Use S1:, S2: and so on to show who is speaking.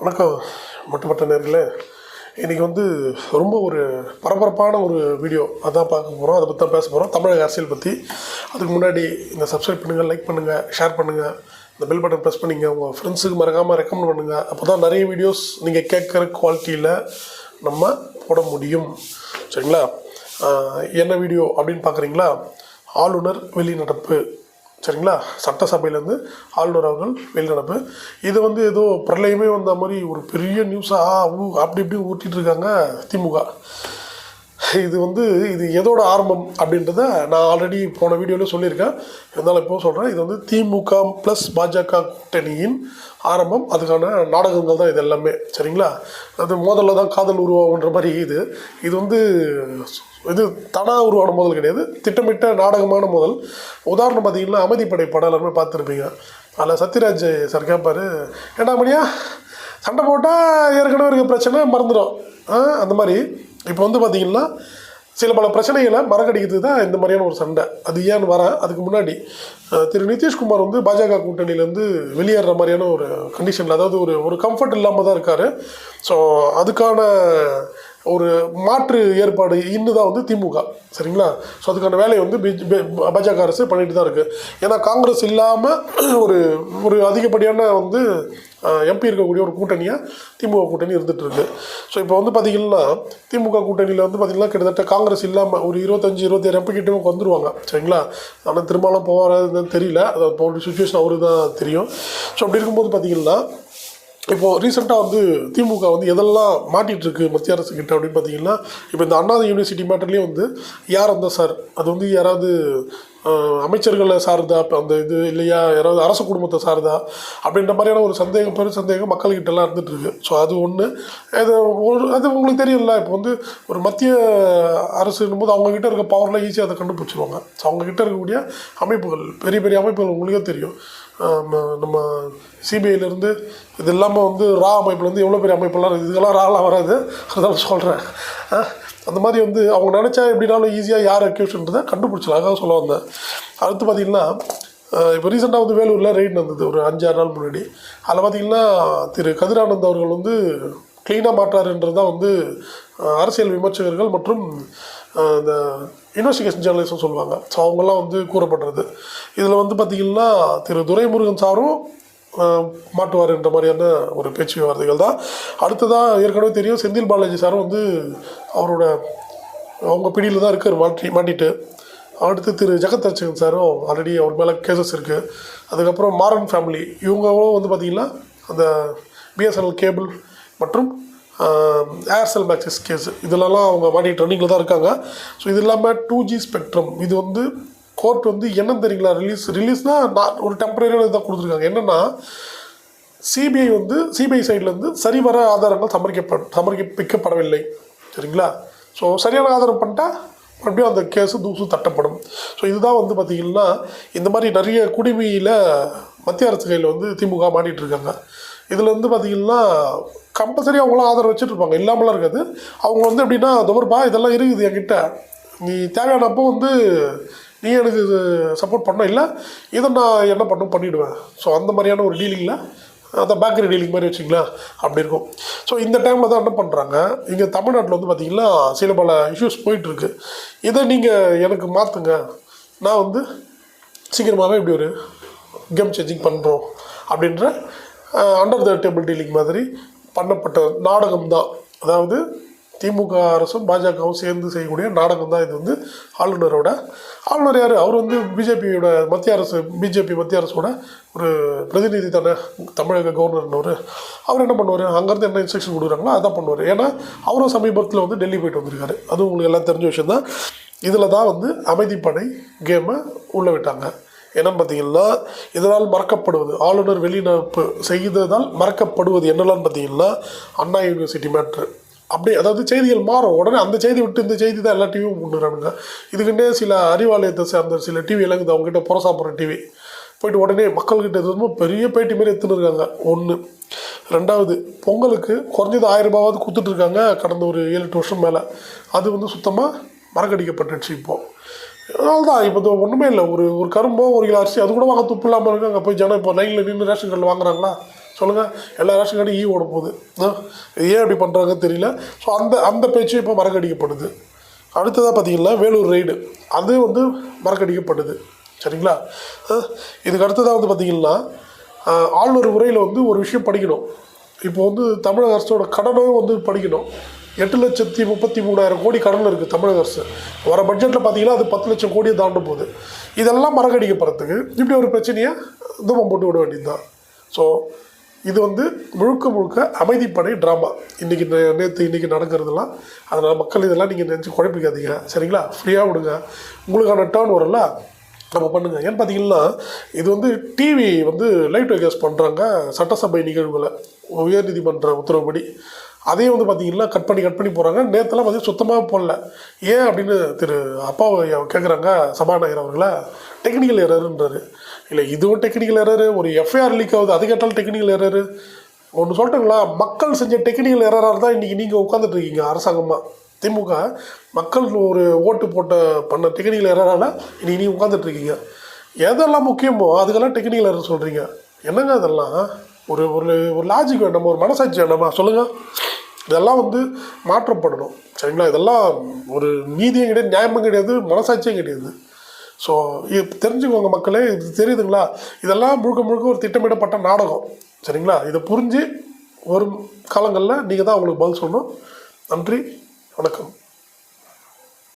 S1: வணக்கம். மட்டுப்பட்ட நேரில் இன்றைக்கி வந்து ரொம்ப ஒரு பரபரப்பான ஒரு வீடியோ அதான் பார்க்க போகிறோம் அதை பற்றி தான் பேச போகிறோம் தமிழக அரசியல் பற்றி அதுக்கு முன்னாடி இந்த சப்ஸ்கிரைப் பண்ணுங்கள் லைக் பண்ணுங்கள் ஷேர் பண்ணுங்கள் இந்த பெல் பட்டன் ப்ரெஸ் பண்ணிங்க உங்கள் ஃப்ரெண்ட்ஸுக்கு மறக்காமல் ரெக்கமெண்ட் பண்ணுங்கள் அப்போ தான் நிறைய வீடியோஸ் நீங்கள் கேட்குற குவாலிட்டியில் நம்ம போட முடியும். சரிங்களா? என்ன வீடியோ அப்படின்னு பார்க்குறீங்களா? ஆளுநர் வெளிநடப்பு. சரிங்களா? சட்டசபையிலேருந்து ஆளுநர் அவர்கள் வெளிநடப்பு. இது வந்து ஏதோ பிரளயமே வந்த மாதிரி ஒரு பெரிய நியூஸாக ஊ அப்படி இப்படி ஊட்டிகிட்டு இருக்காங்க திமுக. இது வந்து இது எதோட ஆரம்பம் அப்படின்றத நான் ஆல்ரெடி போன வீடியோவில் சொல்லியிருக்கேன். இருந்தாலும் இப்போ சொல்கிறேன் இது வந்து திமுக ப்ளஸ் பாஜக கூட்டணியின் ஆரம்பம். அதுக்கான நாடகங்கள் தான் இது எல்லாமே. சரிங்களா? அது முதல்ல தான் காதல் உருவாகுன்ற மாதிரி இது. இது வந்து இது தானாக உருவான முதல் கிடையாது. திட்டமிட்ட நாடகமான முதல். உதாரணம் பார்த்தீங்கன்னா அமைதிப்படை படம் எல்லாருமே பார்த்துருப்பீங்க. அதில் சத்யராஜ் சார் கேட்பார் ஏண்டா மணியா சண்டை போட்டால் ஏற்கனவே இருக்க பிரச்சனை மறந்துடும். அந்த மாதிரி. இப்போ வந்து பார்த்தீங்கன்னா சில பல பிரச்சனைகளை மறக்கடிக்கிறது தான் இந்த மாதிரியான ஒரு சண்டை. அது ஏன்னு வரேன் அதுக்கு முன்னாடி திரு நிதிஷ்குமார் வந்து பாஜக கூட்டணியிலேருந்து வெளியேற மாதிரியான ஒரு கண்டிஷனில் அதாவது ஒரு ஒரு கம்ஃபர்ட் இல்லாமல் தான் இருக்கார். ஸோ அதுக்கான ஒரு மாற்று ஏற்பாடு இன்னு தான் வந்து திமுக. சரிங்களா? ஸோ அதுக்கான வேலையை வந்து பிஜ் பாஜக அரசு பண்ணிட்டு தான் இருக்குது ஏன்னா காங்கிரஸ் இல்லாமல் ஒரு ஒரு அதிகப்படியான வந்து எம்பி இருக்கக்கூடிய ஒரு கூட்டணியாக திமுக கூட்டணி இருந்துட்டு இருக்கு. ஸோ இப்போ வந்து பார்த்திங்கன்னா திமுக கூட்டணியில் வந்து பார்த்திங்கன்னா கிட்டத்தட்ட காங்கிரஸ் இல்லாமல் ஒரு இருபத்தஞ்சி இருபத்தேழு எம்பி கிட்ட வந்துருவாங்க. சரிங்களா? ஆனால் திரும்பலாம் போகிறாருன்னு தெரியல. அது இப்போ சுச்சுவேஷன் அவருக்கு தான் தெரியும். ஸோ அப்படி இருக்கும்போது பார்த்திங்கன்னா இப்போது ரீசெண்டாக வந்து திமுக வந்து எதெல்லாம் மாட்டிகிட்டு இருக்குது மத்திய அரசு கிட்ட அப்படின்னு பார்த்தீங்கன்னா இப்போ இந்த அண்ணா யூனிவர்சிட்டி மேட்டர்லேயே வந்து யார் அந்த சார் அது வந்து யாராவது அமைச்சர்களை சார்ந்தா இப்போ அந்த இது இல்லையா யாராவது அரச குடும்பத்தை சார்ந்தா அப்படின்ற மாதிரியான ஒரு சந்தேகம் பெரும் சந்தேகம் மக்கள்கிட்டலாம் இருந்துகிட்ருக்கு ஸோ அது ஒன்று அது ஒரு அது உங்களுக்கு தெரியல இப்போ வந்து ஒரு மத்திய அரசுன்னும் போது அவங்கக்கிட்ட இருக்க பவர்லாம் ஈஸியாக அதை கண்டுபிடிச்சிருவாங்க. ஸோ அவங்கக்கிட்ட இருக்கக்கூடிய அமைப்புகள் பெரிய பெரிய அமைப்புகள் உங்களுக்கே தெரியும். நம்ம சிபிஐலேருந்து இது இல்லாமல் வந்து ரா அமைப்புலேருந்து எவ்வளோ பெரிய அமைப்பெல்லாம் இருக்குது இதெல்லாம் ராலாம் வராது. அதெல்லாம் சொல்கிறேன் அந்த மாதிரி வந்து அவங்க நினச்சா எப்படினாலும் ஈஸியாக யார் அக்யூஷன்றதை கண்டுபிடிச்சலாக சொல்ல வந்தேன். அடுத்து பார்த்திங்கன்னா இப்போ ரீசெண்டாக வந்து வேலூரில் ரெய்ட் நடந்தது ஒரு அஞ்சாறு நாள் முன்னாடி. அதில் பார்த்திங்கன்னா திரு கதிரானந்த் அவர்கள் வந்து க்ளீனாக மாட்டாருன்றது தான் வந்து அரசியல் விமர்சகர்கள் மற்றும் இந்த இன்வெஸ்டிகேஷன் ஜேர்னலிஸ்ட்னு சொல்லுவாங்க. ஸோ அவங்கெல்லாம் வந்து கூறப்படுறது. இதில் வந்து பார்த்திங்கன்னா திரு துரைமுருகன் சாரும் மாட்டுவார் என்ற மாதிரியான ஒரு பேச்சு வார்த்தைகள் தான். அடுத்ததாக ஏற்கனவே தெரியும் செந்தில் பாலாஜி சாரும் வந்து அவரோட அவங்க பிடியில் தான் இருக்கார் மாட்டி மாட்டிட்டு. அடுத்து திரு ஜெகத் ரட்சகன் சாரும் ஆல்ரெடி அவர் மேலே கேசஸ் இருக்குது அதுக்கப்புறம் மாறன் ஃபேமிலி இவங்களும் வந்து பார்த்திங்கன்னா அந்த பிஎஸ்என்எல் கேபிள் மற்றும் ஏர்செல் மேக்ஸஸ் கேஸ் இதிலலாம் அவங்க மாட்டிட்டு ரன்னிங்கில் தான் இருக்காங்க. ஸோ இது இல்லாமல் டூ ஜி ஸ்பெக்ட்ரம் இது வந்து கோர்ட் வந்து என்னன்னு தெரியுங்களா? ரிலீஸ் ரிலீஸ்னால் நான் ஒரு டெம்பரரியான இதாக கொடுத்துருக்காங்க. என்னென்னா சிபிஐ வந்து சிபிஐ சைட்லேருந்து சரிவர ஆதாரங்கள் சமர்ப்பிக்கப்ப சமர்ப்பிக்கப்படவில்லை. சரிங்களா? ஸோ சரியான ஆதாரம் பண்ணிட்டா மறுபடியும் அந்த கேஸு தூசு தட்டப்படும். ஸோ இதுதான் வந்து பார்த்திங்கன்னா இந்த மாதிரி நிறைய குடிமையில் மத்திய அரசு கையில் வந்து திமுக மாட்டிகிட்டு இருக்காங்க. இதில் வந்து பார்த்திங்கன்னா கம்பல்சரி அவங்களாம் ஆதரவு வச்சுட்ருப்பாங்க இல்லாமலாம் இருக்காது. அவங்க வந்து எப்படின்னா துவர்பா இதெல்லாம் இருக்குது என்கிட்ட. நீ தேவையானப்போ வந்து நீ எனக்கு இது சப்போர்ட் பண்ண இல்லை இதை நான் என்ன பண்ணும் பண்ணிவிடுவேன் ஸோ அந்த மாதிரியான ஒரு டீலிங்கில் அந்த பேக்கரி டீலிங் மாதிரி வச்சுங்களேன் அப்படி இருக்கும். ஸோ இந்த டைமில் தான் என்ன பண்ணுறாங்க இங்கே தமிழ்நாட்டில் வந்து பார்த்திங்கன்னா சில பல இஷ்யூஸ் போயிட்டுருக்கு. இதை நீங்கள் எனக்கு மாற்றுங்க நான் வந்து சீக்கிரமாகவே இப்படி ஒரு கேம் சேஞ்சிங் பண்ணுறோம் அப்படின்ற அண்டர் த டேபிள் டீலிங் மாதிரி பண்ணப்பட்ட நாடகம் தான். அதாவது திமுக அரசும் பாஜகவும் சேர்ந்து செய்யக்கூடிய நாடகம் தான் இது வந்து ஆளுநரோட. ஆளுநர் யார்? அவர் வந்து பிஜேபியோட மத்திய அரசு பிஜேபி மத்திய அரசோட ஒரு பிரதிநிதி தானே தமிழக கவர்னர்னவர். அவர் என்ன பண்ணுவார்? அங்கேருந்து என்ன இன்ஸ்ட்ரக்ஷன் கொடுக்குறாங்களோ அதான் பண்ணுவார். ஏன்னா அவரும் சமீபத்தில் வந்து டெல்லி போயிட்டு வந்திருக்காரு. அதுவும் உங்களுக்கு எல்லாம் தெரிஞ்ச விஷயம் தான். இதில் தான் வந்து அமைதிப்படை கேமை உள்ள விட்டாங்க. என்னன்னு பார்த்தீங்கன்னா இதனால் மறக்கப்படுவது ஆளுநர் வெளிநடப்பு செய்ததால் மறக்கப்படுவது என்னெல்லாம் பார்த்தீங்கன்னா அண்ணா யூனிவர்சிட்டி மேட்ரு அப்படி அதாவது செய்திகள் மாறும். உடனே அந்த செய்தி விட்டு இந்த செய்தி தான் எல்லா டிவியும் கொண்டுறானுங்க இதுக்குன்னே சில அறிவாலயத்தை சேர்ந்த சில டிவி எல்லாம் இருக்குது அவங்ககிட்ட புற சாப்பிட்ற டிவி போயிட்டு உடனே மக்கள்கிட்ட இது ரொம்ப பெரிய பேட்டி மாதிரி எடுத்துன்னு இருக்காங்க. ஒன்று ரெண்டாவது பொங்கலுக்கு குறைஞ்சது ஆயிரம் ரூபாவது கொடுத்துட்ருக்காங்க கடந்த ஒரு ஏழு எட்டு வருஷம் மேலே. அது வந்து சுத்தமாக மறக்கடிக்கப்பட்டுச்சு இப்போது அதனால்தான் இப்போ ஒன்றுமே இல்லை. ஒரு ஒரு கரும்போ ஒரு கிலோ அரிசி அது கூட வாங்க துப்பு இல்லாமல் இருக்கு அங்கே போய் ஜனம் இப்போ லைனில் நின்று ரேஷன் கார்டில் வாங்குறாங்களா? சொல்லுங்கள் எல்லா ரேஷன் கார்டும் ஈ e ஓட போகுது. ஏன் அப்படி பண்ணுறாங்கன்னு தெரியல. ஸோ அந்த அந்த பேச்சு இப்போ மறக்கடிக்கப்படுது. அடுத்ததாக பார்த்தீங்கன்னா வேலூர் ரைடு அது வந்து மறக்கடிக்கப்படுது சரிங்களா? ஆ, இதுக்கு அடுத்ததாக வந்து பார்த்தீங்கன்னா ஆளுநர் உரையில் வந்து ஒரு விஷயம் படிக்கணும். இப்போ வந்து தமிழக அரசோட கடனும் வந்து படிக்கணும். எட்டு லட்சத்தி முப்பத்தி மூணாயிரம் கோடி கடன் இருக்குது தமிழக அரசு. வர பட்ஜெட்டில் பார்த்தீங்கன்னா அது பத்து லட்சம் கோடியை தாண்டும் போகுது. இதெல்லாம் மறக்கடிக்கப்படுறதுக்கு இப்படி ஒரு பிரச்சனையை தூமம் போட்டு விட வேண்டியதுதான். ஸோ இது வந்து முழுக்க முழுக்க அமைதிப்படை ட்ராமா இன்றைக்கி நேற்று இன்றைக்கி நடக்கிறதெல்லாம் அதனால் மக்கள் இதெல்லாம் நீங்கள் நினச்சி குழப்பிக்காதீங்க. சரிங்களா? ஃப்ரீயாக விடுங்க. உங்களுக்கான டேர்ன் வரும்ல? நம்ம பண்ணுங்கள் ஏன்னு பார்த்தீங்கன்னா இது வந்து டிவி வந்து லைவ் வைக்கஸ் பண்ணுறாங்க சட்டசபை நிகழ்வுகளை. உயர்நீதிமன்ற உத்தரவுப்படி. அதையும் வந்து பார்த்தீங்கன்னா கட் பண்ணி கட் பண்ணி போகிறாங்க நேற்றுலாம் பார்த்தீங்கன்னா சுத்தமாக போடல. ஏன் அப்படின்னு திரு அப்பாவை கேட்குறாங்க சபாநாயகர் அவர்களை. டெக்னிக்கல் எரருன்றாரு இல்லை இதுவும் டெக்னிக்கல் எரரு ஒரு எஃப்ஐஆர் லீக் ஆகுது அது கேட்டாலும் டெக்னிக்கல் எரரு ஒன்று சொல்லட்டுங்களா? மக்கள் செஞ்ச டெக்னிக்கல் எரராக தான் இன்றைக்கி நீங்கள் உட்காந்துட்டு இருக்கீங்க அரசாங்கமாக திமுக மக்கள் ஒரு ஓட்டு போட்ட பண்ண டெக்னிக்கல் எரரால் இன்றைக்கி நீங்கள் உட்காந்துட்டு இருக்கீங்க. எதெல்லாம் முக்கியமோ அதுக்கெல்லாம் டெக்னிக்கல் எரர் சொல்கிறீங்க என்னங்க அதெல்லாம்? ஒரு ஒரு ஒரு லாஜிக் வேண்டாமா ஒரு மனசாட்சி வேண்டாமா சொல்லுங்கள் இதெல்லாம் வந்து மாற்றப்படணும். சரிங்களா? இதெல்லாம் ஒரு நீதியும் கிடையாது நியாயமும் கிடையாது மனசாட்சியும் கிடையாது. ஸோ இது தெரிஞ்சுக்கோங்க மக்களே இது தெரியுதுங்களா? இதெல்லாம் முழுக்க முழுக்க ஒரு திட்டமிடப்பட்ட நாடகம். சரிங்களா? இதை புரிஞ்சு வரும் காலங்களில் நீங்கள் தான் அவங்களுக்கு பதில் சொல்லணும். நன்றி வணக்கம்.